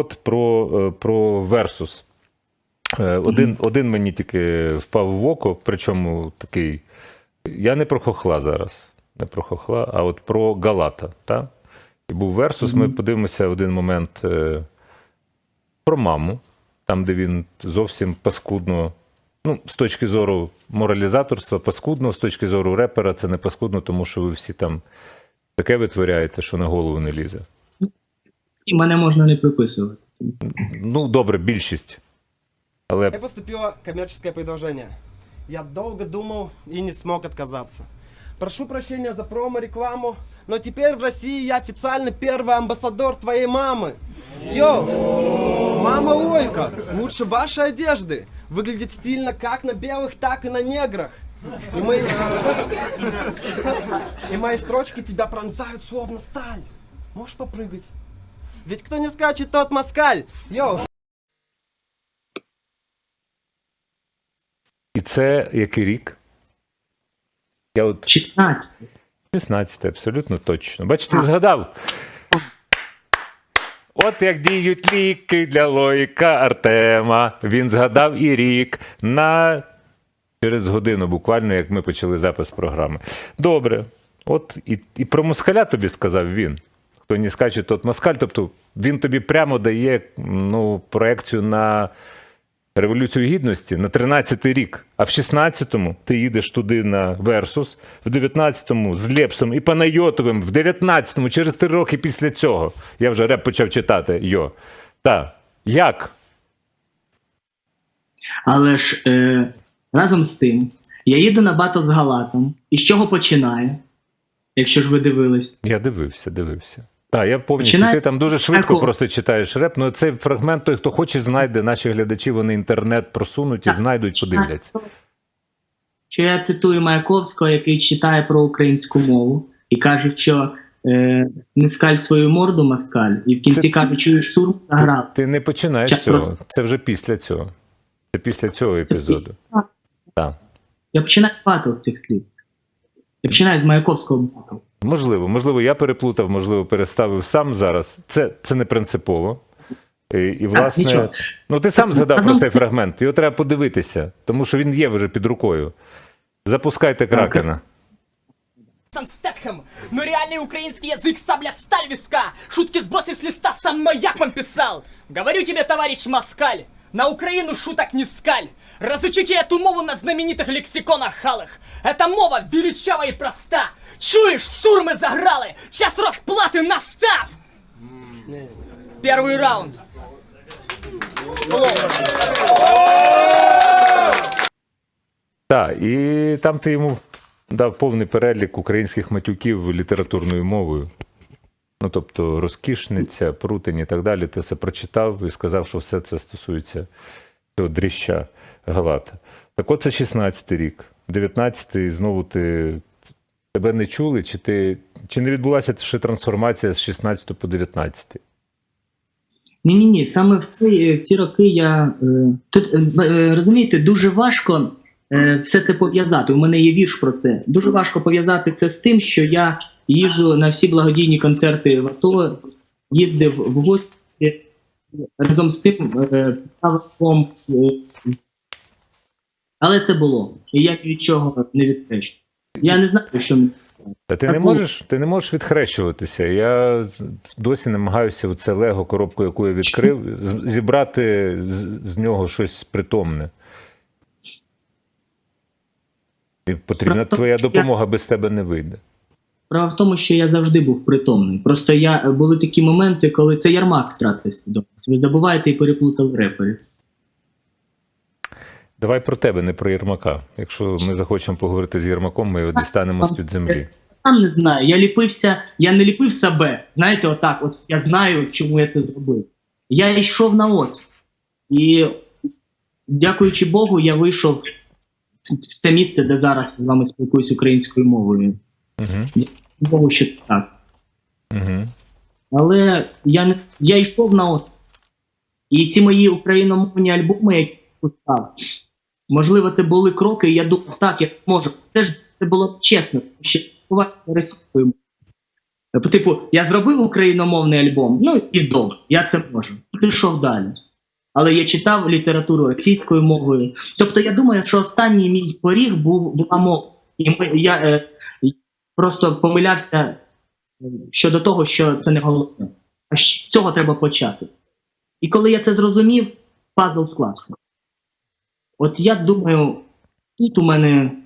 От про, е, про Versus. Е, Один, один мені тільки впав в око, причому такий. Я не про хохла зараз. Не про хохла, а от про Галата. Та? І був Versus. Ми подивимося один момент е, про маму, там, де він зовсім паскудно. Ну, з точки зору моралізаторства, паскудно, з точки зору репера, це не паскудно, тому що ви всі там таке витворяєте, що на голову не лізе. І мене можна не приписувати. Ну, добре, більшість. Але Мне поступило коммерческое предложение. Я долго думал и не смог отказаться. Прошу прощения за промо-рекламу, но теперь в России я официально первый амбассадор твоей мамы. Йоу! Мама Ольга, лучше вашей одежды. Выглядит стильно как на белых, так и на неграх. И мои... И мои строчки тебя пронзают словно сталь. Можешь попрыгать? Ведь кто не скачет, тот москаль. Йоу! і це який рік? Я от 16. 16, абсолютно точно. Бачите, згадав. От як діють ліки для логіка Артема. Він згадав і рік на через годину, буквально, як ми почали запис програми. Добре. От і, і про москаля тобі сказав він. Хто не скаче, тот москаль. Тобто він тобі прямо дає ну, проекцію на Революцію Гідності на 13-й рік, а в 16-му ти їдеш туди на Версус, в 19-му з Лепсом і Панайотовим, в 19-му, через три роки після цього. Я вже реп почав читати. Йо. Та. Як? Але ж е, разом з тим, я їду на батл з Галатом. І з чого починає? Якщо ж ви дивились. Я дивився, дивився. Так, я повністю. Починає- Ти там дуже швидко Таку. просто читаєш реп. Ну цей фрагмент, той, хто хоче, знайде. Наші глядачі, вони інтернет просунуть і Так. знайдуть, подивляться. Що я цитую Маяковського, який читає про українську мову і каже, що е, не скаль свою морду москаль, і в кінці Це- каже, чуєш сурм Ти, заграв. ти не починаєш Час цього. просто. Це вже після цього. Це після цього епізоду. Так. Так. Я починаю батл з цих слів. Я починаю з Маяковського батл. Можливо, можливо, я переплутав, можливо, переставив сам зараз. Це, це не принципово. І, і власне, нічого. ну ти сам згадав Разом про з цей тим- фрагмент. Його треба подивитися, тому що він є вже під рукою. Запускайте кракена. Сан Стэтхэм, но реальный украинский язык сабля сталь виска. Шутки сбросив с листа сам як вам писал. Говорю тебе, товарищ Москаль, на Украину шуток не скаль. Разучите эту мову на знаменитых лексиконах халых. Эта мова величава и проста. Чуешь, сурмы загралы, сейчас расплаты настав. Первый раунд. Так, і там ти йому дав повний перелік українських матюків літературною мовою. Ну, тобто, розкішниця, прутень і так далі. Ти все прочитав і сказав, що все це стосується цього дріща Галата. Так от це 16-й рік. 19-й знову ти тебе не чули, чи ти чи не відбулася ще трансформація з 16 по 19? Ні, ні, ні. Саме в ці, в ці роки я е, тут е, е, розумієте, дуже важко е, все це пов'язати. У мене є вірш про це. Дуже важко пов'язати це з тим, що я їжджу на всі благодійні концерти в АТО, їздив в гості разом з тим е, правилом, е, з- але це було. І я від чого не відкрещу. Я не знаю, що. Та ти не можеш, ти не можеш відхрещуватися. Я досі намагаюся це лего коробку, яку я відкрив, зібрати з, з нього щось притомне. І потрібна Справа в тому, твоя що я- допомога без тебе не вийде. Справа в тому, що я завжди був притомний. Просто я були такі моменти, коли це ярмак втратив свідомість. Ви забуваєте і переплутали реперів. Давай про тебе, не про Єрмака. Якщо ми захочемо поговорити з Єрмаком, ми його дістанемо з-під землі. Я сам не знаю. Я ліпився, я не ліпив себе. Знаєте, отак, от я знаю, чому я це зробив. Я йшов на ос. І дякуючи Богу, я вийшов в те місце, де зараз я з вами спілкуюсь українською мовою. Угу. Богу, що так. Угу. Але я я йшов на ос. І ці мої україномовні альбоми, які я пускав, можливо, це були кроки, і я думав, так, я можу. Це ж це було б чесно, що російською. По типу, я зробив україномовний альбом, ну і добре, я це можу. Пішов далі. Але я читав літературу російською мовою. Тобто я думаю, що останній мій поріг був була мова. І я е, просто помилявся е, щодо того, що це не головне. А з цього треба почати. І коли я це зрозумів, пазл склався. От я думаю, тут у мене.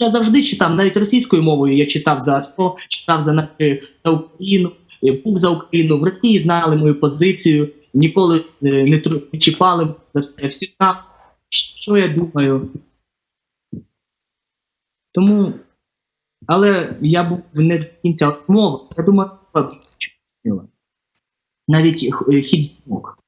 Я завжди читав, навіть російською мовою я читав за АТО, читав за, на- е, за Україну, е, був за Україну. В Росії знали мою позицію, ніколи е, не, не чіпали. Всі знали, що я думаю. Тому. Але я був не до кінця мови. Я думаю, навіть е, хід думок.